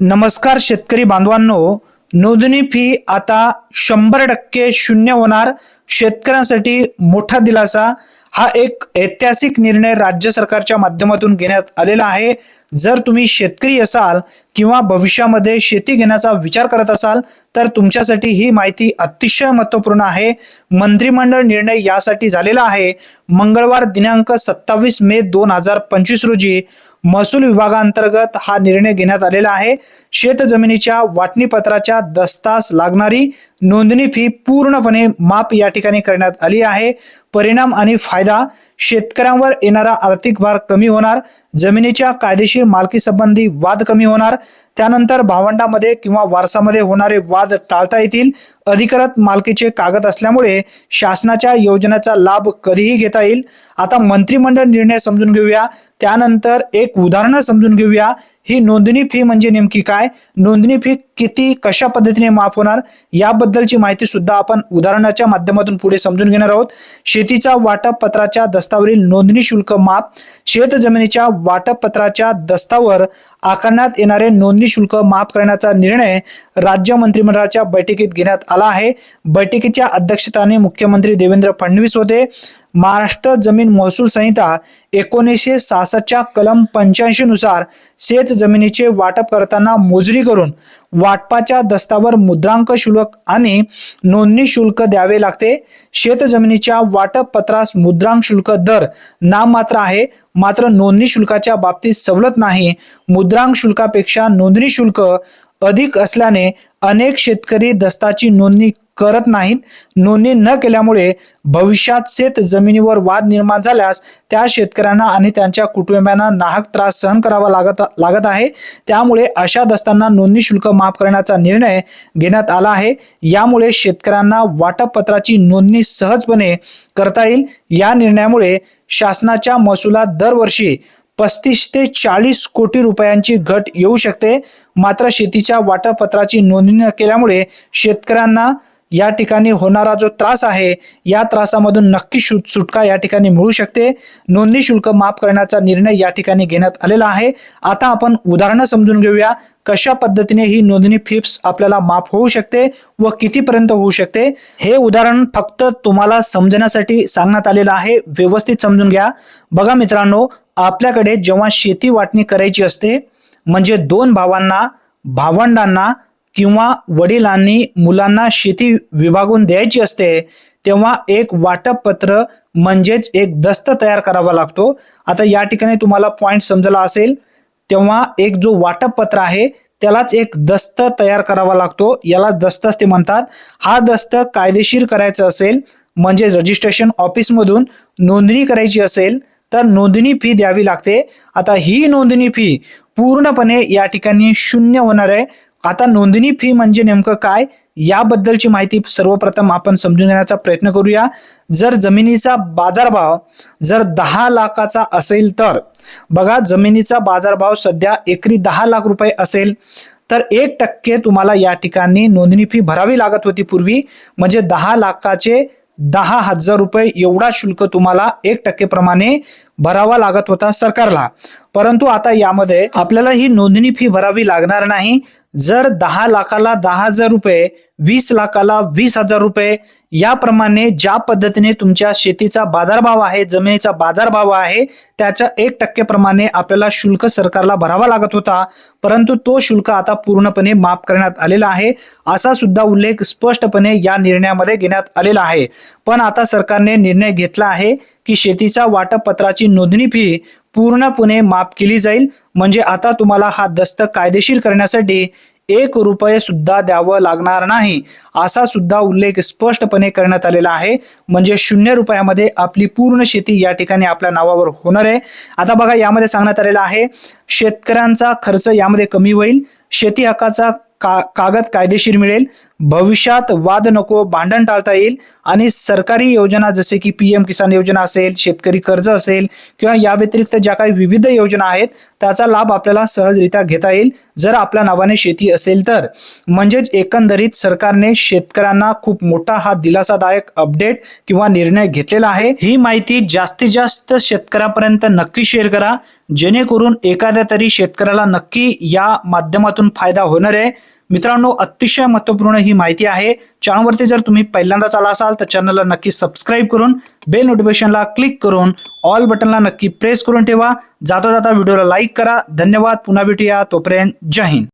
नमस्कार शेतकरी बांधवांनो नोंदणी फी आता शंभर टक्के शून्य होणार. शेतकऱ्यांसाठी मोठा दिलासा. हा एक ऐतिहासिक निर्णय राज्य सरकारच्या माध्यमातून घेण्यात आलेला आहे. जर तुम्ही शेतकरी असाल किंवा भविष्यामध्ये शेती घेण्याचा विचार करत असाल तर तुमच्यासाठी ही माहिती अतिशय महत्त्वपूर्ण आहे. मंत्रिमंडळ निर्णय यासाठी झालेला आहे. मंगळवार दिनांक सत्तावीस मे दोन हजार पंचवीस रोजी महसूल विभागांतर्गत हा निर्णय घेण्यात आलेला आहे. शेत जमिनीच्या वाटणीपत्राच्या दस्तास लागणारी नोंदणी फी पूर्णपणे माफ या ठिकाणी करण्यात आली आहे. परिणाम आणि फायदा शेतकऱ्यांवर येणारा आर्थिक भार कमी होणार जमिनीच्या कायदेशीर मालकी संबंधी वाद कमी होणार त्यानंतर भावंडामध्ये किंवा वारसामध्ये होणारे वाद टाळता येतील. अधिकृत मालकीचे कागद असल्यामुळे शासनाच्या योजनेचा लाभ कधीही घेता येईल. आता मंत्रिमंडळ निर्णय समजून घेऊया. त्यानंतर एक उदाहरण समजून घेऊया. ही नोंदणी फी म्हणजे नेमकी काय? नोंदणी फी किती कशा पद्धतीने माफ होणार? याबद्दलची माहिती सुद्धा आपण उदाहरणाच्या माध्यमातून पुढे समजून घेणार आहोत. शेतीच्या वाटप पत्राच्या दस्तावरील नोंदणी शुल्क माफ. शेत जमिनीच्या वाटप पत्राच्या दस्तावर आकारण्यात येणारे नोंदणी शुल्क माफ करण्याचा निर्णय राज्य मंत्रिमंडळाच्या बैठकीत घेण्यात आला आहे. बैठकीच्या अध्यक्षताने मुख्यमंत्री देवेंद्र फडणवीस होते. महाराष्ट्र जमीन महसूल संहिता एकोणीसशे सहासष्टच्या कलम पंच्याऐंशी नुसार शेत जमिनीचे वाटप करताना मोजणी करून वाटपाच्या दस्तावर मुद्रांक शुल्क आणि नोंदणी शुल्क द्यावे लागते. शेत जमिनीच्या वाटप पत्रास मुद्रांक शुल्क दर नाममात्र आहे. मात्र नोंदणी शुल्काच्या बाबतीत सवलत नाही. मुद्रांक शुल्कापेक्षा नोंदणी शुल्क अधिक असल्याने अनेक शेतकरी दस्ताची नोंदणी करत नाहीत. नोंदणी न केल्यामुळे भविष्यात शेत जमिनीवर वाद निर्माण झाल्यास त्या शेतकऱ्यांना आणि त्यांच्या कुटुंबियांना नाहक त्रास सहन करावा लागत लागत आहे. त्यामुळे अशा दस्तांना नोंदणी शुल्क माफ करण्याचा निर्णय घेण्यात आला आहे. यामुळे शेतकऱ्यांना वाटपपत्राची नोंदणी सहजपणे करता येईल. या निर्णयामुळे शासनाच्या महसुलात दरवर्षी पस्तीस ते चाळीस कोटी रुपयांची घट येऊ शकते. मात्र शेतीच्या वाटपत्राची नोंदणी न केल्यामुळे शेतकऱ्यांना या ठिकाणी होणारा जो त्रास आहे या त्रासामधून नक्की शु सुटका या ठिकाणी मिळू शकते. नोंदणी शुल्क माफ करण्याचा निर्णय या ठिकाणी घेण्यात आलेला आहे. आता आपण उदाहरणं समजून घेऊया. कशा पद्धतीने ही नोंदणी फिप्स आपल्याला माफ होऊ शकते व कितीपर्यंत होऊ शकते? हे उदाहरण फक्त तुम्हाला समजण्यासाठी सांगण्यात आलेलं आहे. व्यवस्थित समजून घ्या. बघा मित्रांनो आपल्याकडे जेव्हा शेती वाटणी करायची असते म्हणजे दोन भावांना भावंडांना किंवा वडिलांनी मुलांना शेती विभागून द्यायची असते तेव्हा एक वाटप पत्र म्हणजेच एक दस्त तयार करावा लागतो. आता या ठिकाणी तुम्हाला पॉईंट समजला असेल तेव्हा एक जो वाटप पत्र आहे त्यालाच एक दस्त तयार करावा लागतो. याला दस्तच ते म्हणतात. हा दस्त कायदेशीर करायचा असेल म्हणजे रजिस्ट्रेशन ऑफिसमधून नोंदणी करायची असेल तर नोंदणी फी द्यावी लागते. आता ही नोंदणी फी पूर्णपणे या ठिकाणी शून्य होणार आहे. आता नोंदणी फी म्हणजे नेमकं काय? याबद्दलची माहिती सर्वप्रथम आपण समजून घेण्याचा प्रयत्न करूया. जर जमिनीचा बाजारभाव जर दहा लाखाचा असेल तर बघा जमिनीचा बाजारभाव सध्या एकरी दहा लाख रुपये असेल तर एक टक्के तुम्हाला या ठिकाणी नोंदणी फी भरावी लागत होती पूर्वी. म्हणजे दहा लाखाचे दहा हजार रुपये एवढा शुल्क तुम्हाला एक टक्के प्रमाणे भरावा लागत होता सरकारला. परंतु आता यामध्ये आपल्याला ही नोंदणी फी भरावी लागणार नाही. जर दहा लाखाला दहा हजार रुपये वीस लाखाला वीस हजार रुपये याप्रमाणे ज्या पद्धतीने तुमच्या शेतीचा बाजारभाव आहे जमिनीचा बाजारभाव आहे त्याच्या एक टक्के प्रमाणे आपल्याला शुल्क सरकारला भरावा लागत होता परंतु तो शुल्क आता पूर्णपणे माफ करण्यात आलेला आहे. असा सुद्धा उल्लेख स्पष्टपणे या निर्णयामध्ये घेण्यात आलेला आहे. पण आता सरकारने निर्णय घेतला आहे की शेतीच्या वाटपपत्राची नोंदणी फी पूर्णपणे माफ केली जाईल. म्हणजे आता तुम्हाला हा दस्त कायदेशीर करण्यासाठी एक रुपये सुद्धा द्यावं लागणार नाही असा सुद्धा उल्लेख स्पष्टपणे करण्यात आलेला आहे. म्हणजे शून्य रुपयामध्ये आपली पूर्ण शेती या ठिकाणी आपल्या नावावर होणार आहे. आता बघा यामध्ये सांगण्यात आलेलं आहे शेतकऱ्यांचा खर्च यामध्ये कमी होईल शेती हक्काचा का कागद कायदेशीर मिळेल भविष्यात वाद नको भांडण टाळता येईल आणि सरकारी योजना जसे की पी एम किसान योजना असेल शेतकरी कर्ज असेल किंवा या व्यतिरिक्त ज्या काही विविध योजना आहेत त्याचा लाभ आपल्याला सहजरित्या घेता येईल जर आपल्या नावाने शेती असेल तर. म्हणजेच एकंदरीत सरकारने शेतकऱ्यांना खूप मोठा हा दिलासादायक अपडेट किंवा निर्णय घेतलेला आहे. ही माहिती जास्तीत जास्त शेतकऱ्यापर्यंत नक्की शेअर करा. जेणेकरून एखाद्या तरी शेतकऱ्याला नक्की या माध्यमातून फायदा होणार आहे. मित्रांनो अतिशय महत्त्वपूर्ण ही माहिती आहे. चॅनलवरती जर तुम्ही पहिल्यांदाच आला असाल तर चॅनलला नक्की सबस्क्राईब करून बेल नोटिफिकेशनला क्लिक करून ऑल बटनला नक्की प्रेस करून ठेवा. जाता जाता व्हिडिओला लाईक करा. धन्यवाद. पुन्हा भेटूया. तोपर्यंत जय हिंद.